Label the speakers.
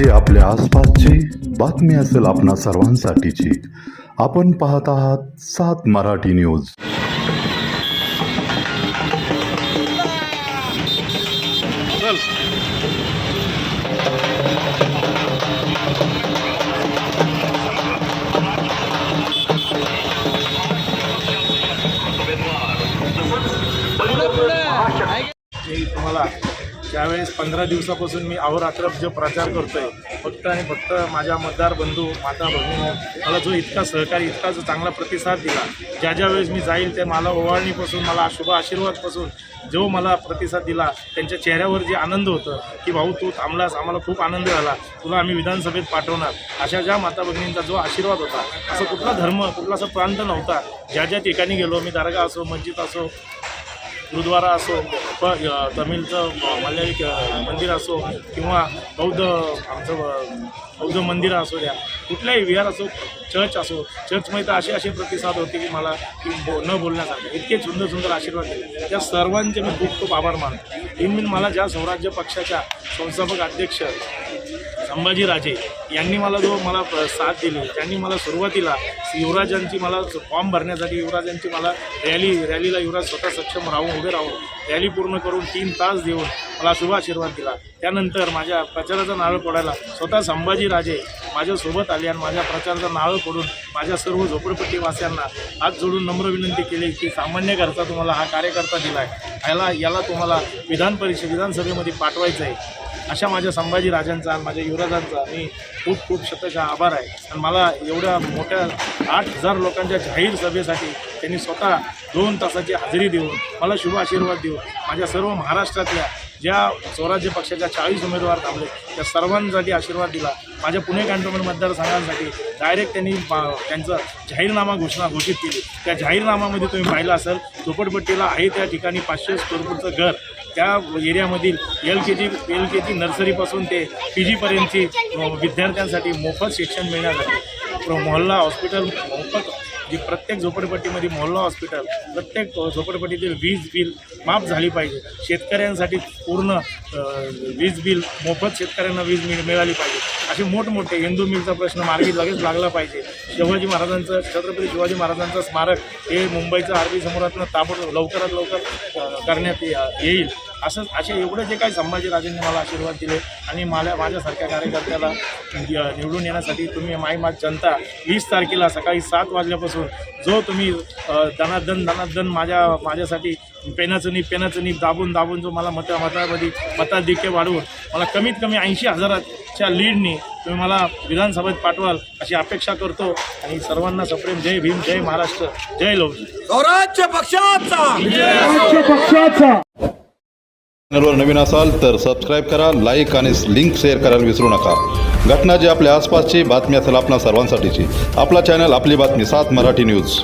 Speaker 1: जी आपल्या आसपासची बातमी असेल आपणा सर्वांसाठीची. आपण पाहत आहात सात मराठी न्यूज.
Speaker 2: तुम्हाला ज्यावेळेस पंधरा दिवसापासून मी अहोरात्र जो प्रचार करतोय फक्त आणि फक्त माझ्या मतदार बंधू माता भगिनी मला जो इतका सहकारी इतका जो चांगला प्रतिसाद दिला ज्या ज्या वेळेस मी जाईल ते मला ओवाळणीपासून मला शुभ आशीर्वादपासून जो मला प्रतिसाद दिला त्यांच्या चेहऱ्यावर जे आनंद होतं की भाऊ तू थांबलास आम्हाला खूप आनंद झाला तुला आम्ही विधानसभेत पाठवणार अशा ज्या माता भगिनींचा जो आशीर्वाद होता असं कुठला धर्म कुठला असा प्रांत नव्हता ज्या ज्या ठिकाणी गेलो मी दारगा असो मस्जिद असो गुरुद्वारा असो प तमिळचं मल्याळी मंदिर असो किंवा बौद्ध आमचं बौद्ध मंदिरं असो द्या. कुठल्याही विहार असो चर्च असो चर्चमध्ये तर असे असे प्रतिसाद होते की मला की बो न बोलण्यासारखे. इतके सुंदर सुंदर आशीर्वाद दिले. त्या सर्वांचे मी खूप खूप आभार मानतो. इनमिन मला ज्या स्वराज्य पक्षाच्या संस्थापक अध्यक्ष संभाजीराजे यांनी मला जो मला साथ दिली त्यांनी मला सुरुवातीला युवराजांची मला फॉर्म भरण्यासाठी युवराजांची मला रॅली रॅलीला युवराज स्वतः सक्षम राहून उभे राहून रॅली पूर्ण करून तीन तास देऊन मला शुभ आशीर्वाद दिला. त्यानंतर माझ्या प्रचाराचा नारळ पडायला स्वतः संभाजीराजे माझ्यासोबत आले आणि माझ्या प्रचाराचा नाळ पडून माझ्या सर्व झोपडपट्टीवासियांना हात जोडून नम्र विनंती केली की सामान्य घरचा तुम्हाला हा कार्यकर्ता दिला आहे याला याला तुम्हाला विधान परिषद विधानसभेमध्ये पाठवायचं आहे अशा माझ्या संभाजी राजांचा आणि माझ्या युवराजांचा मी खूप खूप शतशः आभार आहे. आणि मला एवढ्या मोठ्या आठ हजार लोकांच्या जाहीर सभेसाठी त्यांनी स्वतः दोन तासाची हजेरी देऊन मला शुभ आशीर्वाद देऊन माझ्या सर्व महाराष्ट्रातल्या ज्या स्वराज्य पक्षाच्या चाळीस उमेदवार थांबले त्या सर्वांसाठी आशीर्वाद दिला. माझ्या पुणे कॅन्टोन्मेंट मतदारसंघांसाठी डायरेक्ट त्यांनी बा- त्यांचं जाहीरनामा घोषणा घोषित केली. त्या जाहीरनामामध्ये तुम्ही पाहिलं असेल झोपडपट्टीला आहे त्या ठिकाणी पाचशे स्क्वेअर फूटचं घर. त्या एरियामधील एल के जी एल के जी नर्सरीपासून ते पी जीपर्यंतची विद्यार्थ्यांसाठी मोफत शिक्षण मिळण्यासाठी मोहल्ला हॉस्पिटल मोफत जी प्रत्येक झोपडपट्टीमध्ये मोहल्ला हॉस्पिटल प्रत्येक झोपडपट्टीतील वीज बिल माफ झाली पाहिजे. शेतकऱ्यांसाठी पूर्ण वीज बिल मोफत शेतकऱ्यांना वीज मिळ मिळाली पाहिजे. असे मोठमोठे हिंदू मिलचा प्रश्न मार्गी लगेच लागला पाहिजे. शिवाजी महाराजांचं छत्रपती शिवाजी महाराजांचं स्मारक हे मुंबईचं आरबी समोरातनं ताबडतोब लवकरात लवकर करण्यात येईल. असं असे एवढे जे काही संभाजीराजेंनी मला आशीर्वाद दिले आणि मला माझ्यासारख्या कार्यकर्त्याला निवडून येण्यासाठी तुम्ही माई माझ जनता वीस तारखेला सकाळी सात वाजल्यापासून जो तुम्ही अ, दनादन दनादन माझ्या माझ्यासाठी पेनाचं नी पेनाचं नी दाबून दाबून जो मला मता मतामध्ये मताधिक्य वाढवून मला कमीत कमी ऐंशी हजारात हजाराच्या लीडनी तुम्ही मला विधानसभेत पाठवाल अशी अपेक्षा करतो. आणि सर्वांना सप्रेम जय भीम जय महाराष्ट्र जय
Speaker 3: पक्षाचा!
Speaker 1: नवीन असाल तर सबस्क्राईब करा लाईक आणि लिंक शेअर करायला विसरू नका. घटना जी आपल्या आसपासची बातमी असेल आपणा सर्वांसाठीची. आपला चॅनल आपली बातमी सात मराठी न्यूज